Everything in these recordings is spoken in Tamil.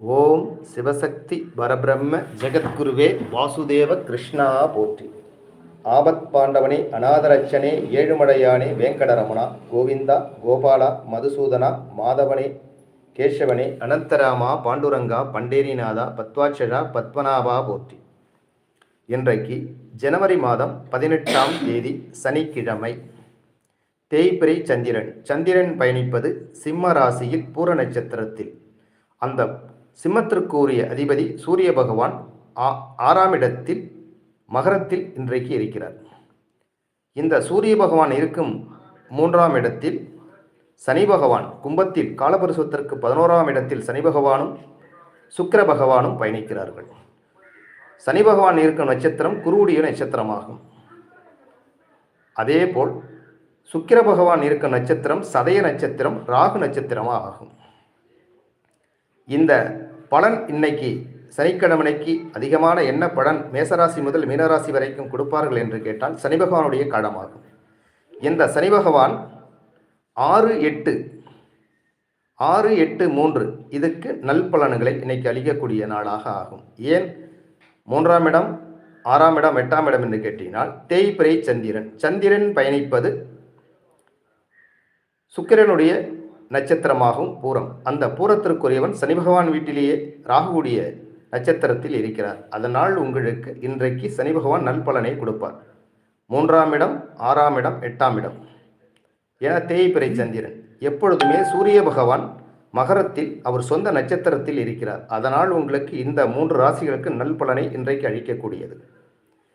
ஓம் சிவசக்தி பரபிரம்ம ஜெகத்குருவே வாசுதேவ கிருஷ்ணா போற்றி. ஆபத் பாண்டவனே அநாதரட்சனே ஏழுமடையானே வேங்கடரமணா கோவிந்தா கோபாலா மதுசூதனா மாதவனே கேசவனே அனந்தராமா பாண்டுரங்கா பண்டேரிநாதா பத்வாட்சரா பத்மநாபா போற்றி. இன்றைக்கு ஜனவரி மாதம் பதினெட்டாம் தேதி சனிக்கிழமை. தேய்பிரை சந்திரன். சந்திரன் பயணிப்பது சிம்ம ராசியில் பூர நட்சத்திரத்தில். அந்த சிம்மத்திற்குரிய அதிபதி சூரிய பகவான் ஆ- ஆறாம் இடத்தில் மகரத்தில் இன்றைக்கு இருக்கிறார். இந்த சூரிய பகவான் இருக்கும் மூன்றாம் இடத்தில் சனி பகவான் கும்பத்தில் காலபரிசுவத்திற்கு பதினோராம் இடத்தில் சனி பகவானும் சுக்கர பகவானும் பயணிக்கிறார்கள். சனி பகவான் இருக்கும் நட்சத்திரம் குருவுடைய நட்சத்திரமாகும். அதேபோல் சுக்கிர பகவான் இருக்கும் நட்சத்திரம் சதய நட்சத்திரம் ராகு நட்சத்திரமாக ஆகும் இந்த பலன் இன்னைக்கு சனிக்கிழமைக்கு அதிகமான என்ன பலன் மேசராசி முதல் மீனராசி வரைக்கும் கொடுப்பார்கள் என்று கேட்டால் சனி பகவானுடைய காலமாகும். இந்த சனி பகவான் ஆறு எட்டு ஆறு எட்டு மூன்று இதுக்கு நல்பலன்களை இன்னைக்கு அளிக்கக்கூடிய நாளாக ஆகும். ஏன்? மூன்றாம் இடம் ஆறாம் இடம் எட்டாம் இடம் என்று கேட்டினால் தேய்பிரை சந்திரன். சந்திரன் பயணிப்பது சுக்கிரனுடைய நட்சத்திரமாகும் பூரம். அந்த பூரத்திற்குரியவன் சனி பகவான் வீட்டிலேயே ராகுடைய நட்சத்திரத்தில் இருக்கிறார். அதனால் உங்களுக்கு இன்றைக்கு சனி பகவான் நல்பலனை கொடுப்பார். மூன்றாம் இடம் ஆறாம் இடம் எட்டாம் இடம். என தேய்பிறை சந்திரன். எப்பொழுதுமே சூரிய பகவான் மகரத்தில் அவர் சொந்த நட்சத்திரத்தில் இருக்கிறார். அதனால் உங்களுக்கு இந்த மூன்று ராசிகளுக்கு நல்பலனை இன்றைக்கு அளிக்கக்கூடியது.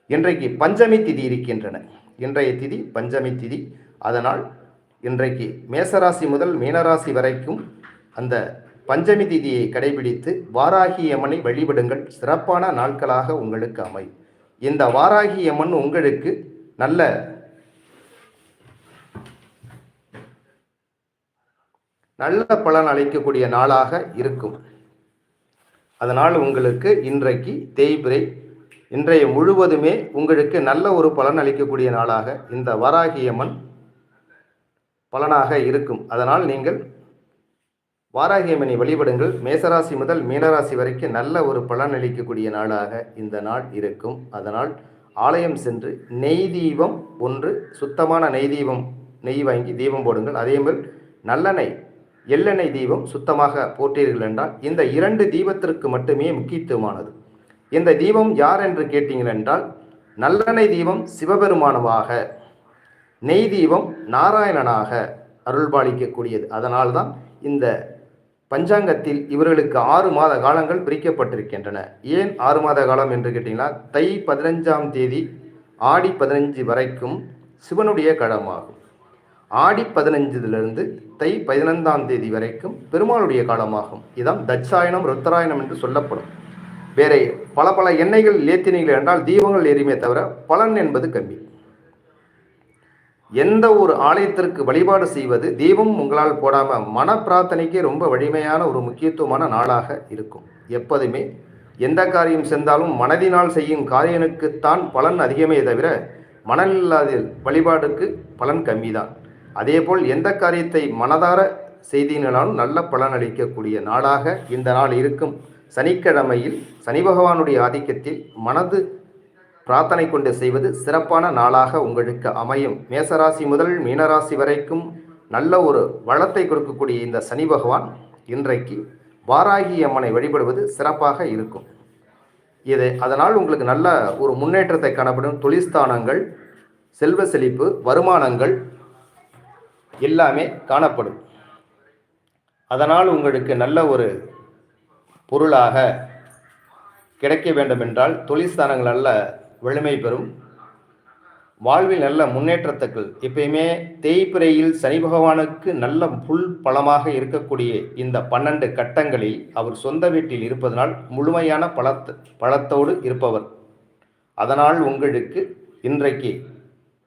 இன்றைக்கு பஞ்சமி திதி இருக்கின்றன. இன்றைய திதி பஞ்சமி திதி. அதனால் இன்றைக்கு மேசராசி முதல் மீனராசி வரைக்கும் அந்த பஞ்சமி திதியை கடைபிடித்து வாராகி அம்மனை வழிபடுங்கள். சிறப்பான நாட்களாக உங்களுக்கு அமையும். இந்த வாராகி அம்மன் உங்களுக்கு நல்ல நல்ல பலன் அளிக்கக்கூடிய நாளாக இருக்கும். அதனால் உங்களுக்கு இன்றைக்கு தேய்பிரை இன்றைய முழுவதுமே உங்களுக்கு நல்ல ஒரு பலன் அளிக்கக்கூடிய நாளாக இந்த வாராகியம்மன் பலனாக இருக்கும். அதனால் நீங்கள் வாராகியமணி வழிபடுங்கள். மேசராசி முதல் மீனராசி வரைக்கும் நல்ல ஒரு பலன் அளிக்கக்கூடிய நாளாக இந்த நாள் இருக்கும். அதனால் ஆலயம் சென்று நெய் தீபம் ஒன்று சுத்தமான நெய் தீபம் நெய் வாங்கி தீபம் போடுங்கள். அதேமாதிரி நல்லெண்ணெய் எள்ளெண்ணெய் தீபம் சுத்தமாக போட்டீர்கள் என்றால் இந்த இரண்டு தீபத்திற்கு மட்டுமே முக்கியத்துவமானது. இந்த தீபம் யார் என்று கேட்டீங்கள் என்றால் நல்லெண்ணெய் தீபம் சிவபெருமானவாக நெய் தீபம் நாராயணனாக அருள்பாலிக்கக்கூடியது. அதனால்தான் இந்த பஞ்சாங்கத்தில் இவர்களுக்கு ஆறு மாத காலங்கள் பிரிக்கப்பட்டிருக்கின்றன ஏன் ஆறு மாத காலம் என்று கேட்டிங்கன்னா தை பதினஞ்சாம் தேதி ஆடி பதினஞ்சு வரைக்கும் சிவனுடைய காலமாகும் ஆடி பதினஞ்சிலிருந்து தை பதினைந்தாம் தேதி வரைக்கும் பெருமாளுடைய காலமாகும். இதான் தட்சாயனம் ருத்தராயணம் என்று சொல்லப்படும். வேற பல பல எண்ணெய்கள் ஏத்தினீர்கள் என்றால் தீபங்கள் எரியுமே தவிர பலன் என்பது கம்மி எந்த ஒரு ஆலயத்திற்கு வழிபாடு செய்வது தீபம் உங்களால் போடாமல் மன பிரார்த்தனைக்கே ரொம்ப வலிமையான ஒரு முக்கியத்துவமான நாளாக இருக்கும். எப்போதுமே எந்த காரியம் சென்றாலும் மனதினால் செய்யும் காரியனுக்குத்தான் பலன் அதிகமே தவிர மனநில்லாத வழிபாடுக்கு பலன் கம்மிதான். அதேபோல் எந்த காரியத்தை மனதார செய்தினாலும் நல்ல பலன் அளிக்கக்கூடிய நாளாக இந்த நாள் இருக்கும். சனிக்கிழமையில் சனி பகவானுடைய ஆதிக்கத்தில் மனது பிரார்த்தனை கொண்டு செய்வது சிறப்பான நாளாக உங்களுக்கு அமையும். மேசராசி முதல் மீனராசி வரைக்கும் நல்ல ஒரு வளத்தை கொடுக்கக்கூடிய இந்த சனி பகவான் இன்றைக்கு வாராகி அம்மனை வழிபடுவது சிறப்பாக இருக்கும். இது அதனால் உங்களுக்கு நல்ல ஒரு முன்னேற்றத்தை காணப்படும். தொழிற்ஸ்தானங்கள் செல்வ செழிப்பு வருமானங்கள் எல்லாமே காணப்படும். அதனால் உங்களுக்கு நல்ல ஒரு பொருளாக கிடைக்க வேண்டுமென்றால் தொழில்ஸ்தானங்கள் நல்ல வலிமை பெறும். வாழ்வில் நல்ல முன்னேற்றத்துக்கு எப்பயுமே தேய்பிரையில் சனி பகவானுக்கு நல்ல புல் பலமாக இருக்கக்கூடிய இந்த பன்னெண்டு கட்டங்களில் அவர் சொந்த வீட்டில் இருப்பதனால் முழுமையான பழத்த பழத்தோடு இருப்பவர். அதனால் உங்களுக்கு இன்றைக்கு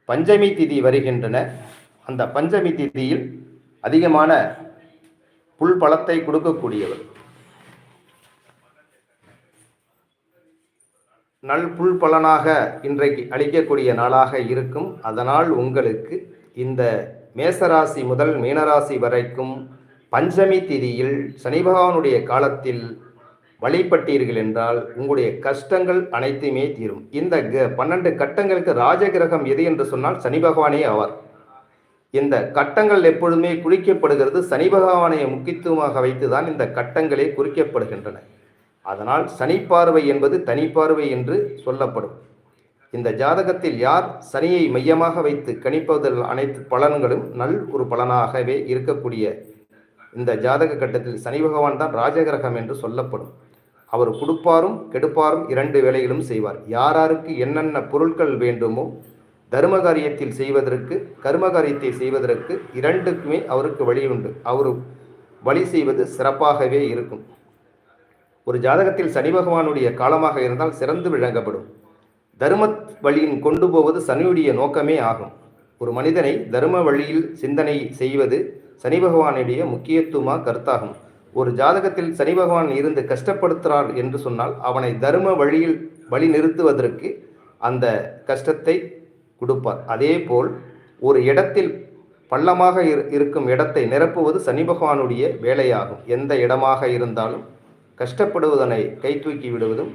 பஞ்சமி திதி வருகின்றன. அந்த பஞ்சமி திதியில் அதிகமான புல் பழத்தை கொடுக்கக்கூடியவர். நல் புல் பலனாக இன்றைக்கு அளிக்கக்கூடிய நாளாக இருக்கும். அதனால் உங்களுக்கு இந்த மேசராசி முதல் மீனராசி வரைக்கும் பஞ்சமி திதியில் சனி பகவானுடைய காலத்தில் வழிபட்டீர்கள் என்றால் உங்களுடைய கஷ்டங்கள் அனைத்துமே தீரும். இந்த க- பன்னெண்டு கட்டங்களுக்கு ராஜகிரகம் எது என்று சொன்னால் சனி பகவானே ஆவார். இந்த கட்டங்கள் எப்பொழுதுமே குறிக்கப்படுகிறது சனி பகவானை முக்கியத்துவமாக வைத்துதான் இந்த கட்டங்களே குறிக்கப்படுகின்றன. அதனால் சனிப்பார்வை என்பது தனிப்பார்வை என்று சொல்லப்படும். இந்த ஜாதகத்தில் யார் சனியை மையமாக வைத்து கணிப்பதில் அனைத்து பலன்களும் நல் ஒரு பலனாகவே இருக்கக்கூடிய இந்த ஜாதக கட்டத்தில் சனி பகவான் தான் ராஜகிரகம் என்று சொல்லப்படும். அவர் கொடுப்பாரும் கெடுப்பாரும் இரண்டு வேலைகளும் செய்வார். யாராருக்கு என்னென்ன பொருட்கள் வேண்டுமோ தர்ம காரியத்தில் செய்வதற்கு கர்ம காரியத்தை செய்வதற்கு இரண்டுக்குமே அவருக்கு வழி உண்டு. அவர் வழி செய்வது சிறப்பாகவே இருக்கும். ஒரு ஜாதகத்தில் சனி பகவானுடைய காலமாக இருந்தால் சிறந்து விளங்கப்படும். தர்ம வழியின் கொண்டு போவது சனியுடைய நோக்கமே ஆகும். ஒரு மனிதனை தர்ம வழியில் சிந்தனை செய்வது சனி பகவானுடைய முக்கியத்துவமாக கருத்தாகும். ஒரு ஜாதகத்தில் சனி பகவான் இருந்து கஷ்டப்படுத்துகிறார் என்று சொன்னால் அவனை தர்ம வழியில் வழி நிறுத்துவதற்கு அந்த கஷ்டத்தை கொடுப்பார். அதேபோல் ஒரு இடத்தில் பள்ளமாக இரு- இருக்கும் இடத்தை நிரப்புவது சனி பகவானுடைய வேலையாகும். எந்த இடமாக இருந்தாலும் கஷ்டப்படுவதனை கை தூக்கி விடுவதும்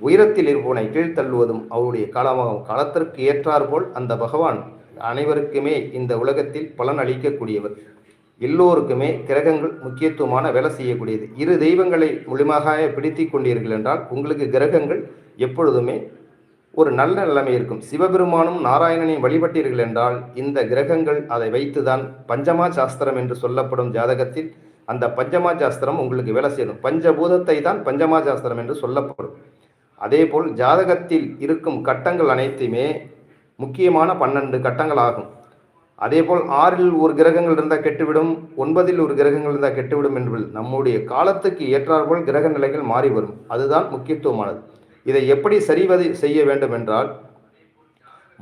உயரத்தில் இருப்பவனை கீழ்த்தள்ளுவதும் அவருடைய காலமாகும். காலத்திற்கு ஏற்றாற்போல் அந்த பகவான் அனைவருக்குமே இந்த உலகத்தில் பலன் அளிக்கக்கூடியவர். எல்லோருக்குமே கிரகங்கள் முக்கியத்துவமான வேலை செய்யக்கூடியது. இரு தெய்வங்களை முழுமாக பிடித்தி கொண்டீர்கள் என்றால் உங்களுக்கு கிரகங்கள் எப்பொழுதுமே ஒரு நல்ல நிலைமை இருக்கும். சிவபெருமானும் நாராயணனையும் வழிபட்டீர்கள் என்றால் இந்த கிரகங்கள் அதை வைத்துதான் பஞ்சமா சாஸ்திரம் என்று சொல்லப்படும் ஜாதகத்தில் அந்த பஞ்சமா சாஸ்திரம் உங்களுக்கு வேலை செய்யணும். பஞ்சபூதத்தை தான் பஞ்சமா சாஸ்திரம் என்று சொல்லப்படும். அதேபோல் ஜாதகத்தில் இருக்கும் கட்டங்கள் அனைத்துமே முக்கியமான பன்னெண்டு கட்டங்கள் ஆகும். அதேபோல் ஆறில் ஒரு கிரகங்கள் இருந்தால் கெட்டுவிடும் ஒன்பதில் ஒரு கிரகங்கள் இருந்தால் கெட்டுவிடும் என்பது நம்முடைய காலத்துக்கு ஏற்றாற்போல் கிரக நிலைகள் மாறி வரும். அதுதான் முக்கியத்துவமானது. இதை எப்படி சரிவதை செய்ய வேண்டும் என்றால்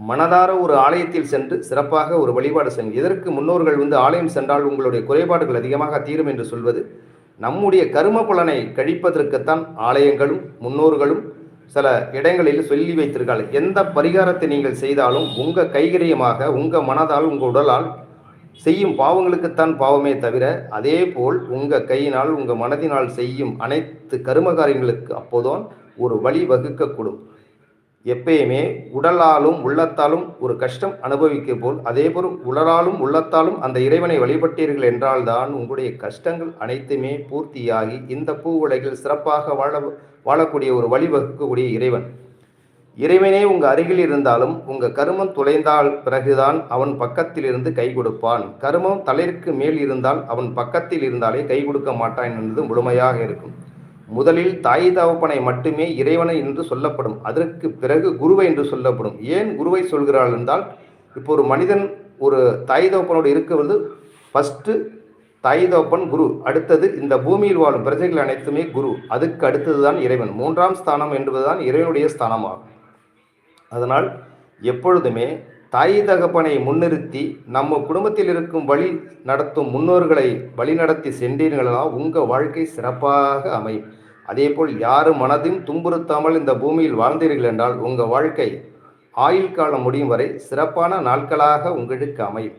மனதார ஒரு ஆலயத்தில் சென்று சிறப்பாக ஒரு வழிபாடு செய்யும் இதற்கு முன்னோர்கள் வந்து ஆலயம் சென்றால் உங்களுடைய குறைபாடுகள் அதிகமாக தீரும் என்று சொல்வது? நம்முடைய கரும பலனை கழிப்பதற்குத்தான் ஆலயங்களும் முன்னோர்களும் சில இடங்களில் சொல்லி வைத்திருக்கார்கள் எந்த பரிகாரத்தை நீங்கள் செய்தாலும் உங்கள் கைகரியமாக உங்கள் மனதால் உங்கள் உடலால் செய்யும் பாவங்களுக்குத்தான் பாவமே தவிர அதே போல் உங்கள் கையினால் உங்கள் மனதினால் செய்யும் அனைத்து கரும காரியங்களுக்கு அப்போதான் ஒரு வழி வகுக்கக்கூடும். எப்பயுமே உடலாலும் உள்ளத்தாலும் ஒரு கஷ்டம் அனுபவிக்க போல் அதேபோல் உடலாலும் உள்ளத்தாலும் அந்த இறைவனை வழிபட்டீர்கள் என்றால்தான் உங்களுடைய கஷ்டங்கள் அனைத்துமே பூர்த்தியாகி இந்த பூ உலகில் சிறப்பாக வாழ வாழக்கூடிய ஒரு வழிவகுக்கக்கூடிய இறைவன். இறைவனே உங்க அருகில் இருந்தாலும் உங்க கருமம் துளைந்தால் பிறகுதான் அவன் பக்கத்தில் இருந்து கை கொடுப்பான். கருமம் தலைக்கு மேல் இருந்தால் அவன் பக்கத்தில் இருந்தாலே கை கொடுக்க மாட்டான் என்பது முழுமையாக இருக்கும். முதலில் தாய் தகப்பனை மட்டுமே இறைவனை என்று சொல்லப்படும். அதற்கு பிறகு குருவை என்று சொல்லப்படும். ஏன் குருவை சொல்கிறாள் என்றால் இப்போ ஒரு மனிதன் ஒரு தாய் தகப்பனோடு இருக்கிறது ஃபஸ்ட்டு தாய் தகப்பன் குரு அடுத்தது இந்த பூமியில் வாழும் பிரஜைகள் அனைத்துமே குரு அதுக்கு அடுத்தது தான் இறைவன். மூன்றாம் ஸ்தானம் என்பதுதான் இறைவனுடைய ஸ்தானமாகும். அதனால் எப்பொழுதுமே தாய் தகப்பனை முன்னிறுத்தி நம்ம குடும்பத்தில் இருக்கும் வழி நடத்தும் முன்னோர்களை வழிநடத்தி சென்றீர்களா உங்கள் வாழ்க்கை சிறப்பாக அமையும். அதேபோல் யாரும் மனதையும் துன்புறுத்தாமல் இந்த பூமியில் வாழ்ந்தீர்கள் என்றால் உங்கள் வாழ்க்கை ஆயுள் காலம் முடியும் வரை சிறப்பான நாட்களாக உங்களுக்கு அமையும்.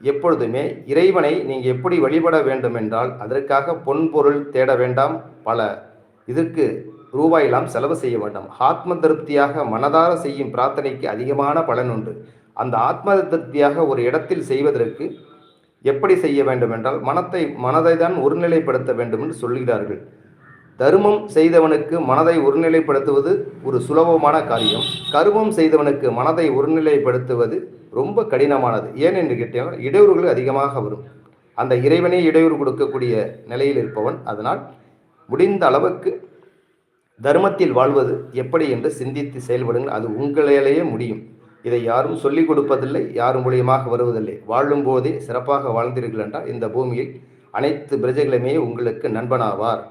எப்பொழுதுமே இறைவனை நீங்கள் எப்படி வழிபட வேண்டும் என்றால் அதற்காக பொன் பொருள் தேட வேண்டாம். பல இதற்கு ரூபாயெல்லாம் செலவு செய்ய வேண்டாம். ஆத்ம திருப்தியாக மனதார செய்யும் பிரார்த்தனைக்கு அதிகமான பலன் உண்டு. அந்த ஆத்ம திருப்தியாக ஒரு இடத்தில் செய்வதற்கு எப்படி செய்ய வேண்டும் என்றால் மனத்தை மனதை தான் ஒருநிலைப்படுத்த வேண்டும் என்று சொல்கிறார்கள். தருமம் செய்தவனுக்கு மனதை ஒருநிலைப்படுத்துவது ஒரு சுலபமான காரியம். கருமம் செய்தவனுக்கு மனதை ஒருநிலைப்படுத்துவது ரொம்ப கடினமானது. ஏன் என்று கேட்டால் இடையூறுகள் அதிகமாக வரும். அந்த இறைவனே இடையூறு கொடுக்கக்கூடிய நிலையில் இருப்பவன். அதனால் முடிந்த அளவுக்கு தர்மத்தில் வாழ்வது எப்படி என்று சிந்தித்து செயல்படுங்கள். அது உங்களாலேயே முடியும். இதை யாரும் சொல்லிக் கொடுப்பதில்லை யாரும் மூலியமாக வருவதில்லை. வாழும் போதே சிறப்பாக வாழ்ந்தீர்கள் என்றால் இந்த பூமியில் அனைத்து பிரஜைகளுமே உங்களுக்கு நண்பனாவார்.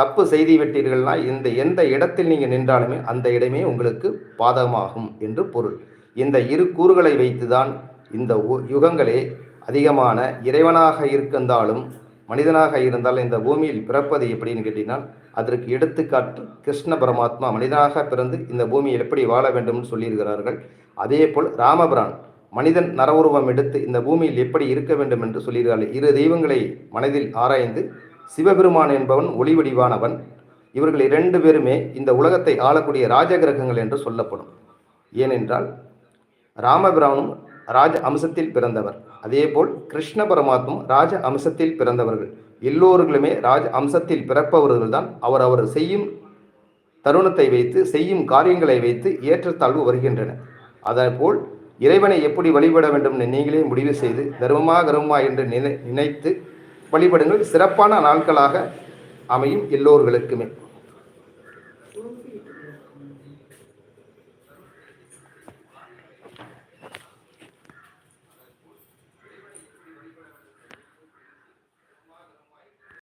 தப்பு செய்தி விட்டீர்கள்னா இந்த எந்த இடத்தில் நீங்கள் நின்றாலுமே அந்த இடமே உங்களுக்கு பாதகமாகும் என்று பொருள். இந்த இரு கூறுகளை வைத்துதான் இந்த உ- யுகங்களே அதிகமான இறைவனாக இருந்தாலும் மனிதனாக இருந்தால் இந்த பூமியில் பிறப்பது எப்படின்னு கேட்டீங்கன்னா அதற்கு எடுத்துக்காட்டு கிருஷ்ண பரமாத்மா மனிதனாக பிறந்து இந்த பூமியில் எப்படி வாழ வேண்டும்னு சொல்லியிருக்கிறார்கள். அதே போல் ராமபிரான் மனிதன் நரவுருவம் எடுத்து இந்த பூமியில் எப்படி இருக்க வேண்டும் என்று சொல்லியிருக்கிறார்கள். இரு தெய்வங்களை மனதில் ஆராய்ந்து சிவபெருமான் என்பவன் ஒளி வடிவானவன் இவர்கள் இரண்டு பேருமே இந்த உலகத்தை ஆளக்கூடிய ராஜகிரகங்கள் என்று சொல்லப்படும். ஏனென்றால் ராமபிரானும் ராஜ அம்சத்தில் பிறந்தவர். அதேபோல் கிருஷ்ண பரமாத்மும் ராஜ அம்சத்தில் பிறந்தவர்கள். எல்லோர்களுமே ராஜ அம்சத்தில் பிறப்பவர்கள் தான் அவர் அவர் செய்யும் தருணத்தை வைத்து செய்யும் காரியங்களை வைத்து ஏற்றத்தாழ்வு வருகின்றன. அதேபோல் இறைவனை எப்படி வழிபட வேண்டும் என்று நீங்களே முடிவு செய்து தர்மமா கர்மமா என்று நினை நினைத்து வழிபடுங்கள். சிறப்பான நாட்களாக அமையும் எல்லோர்களுக்குமே.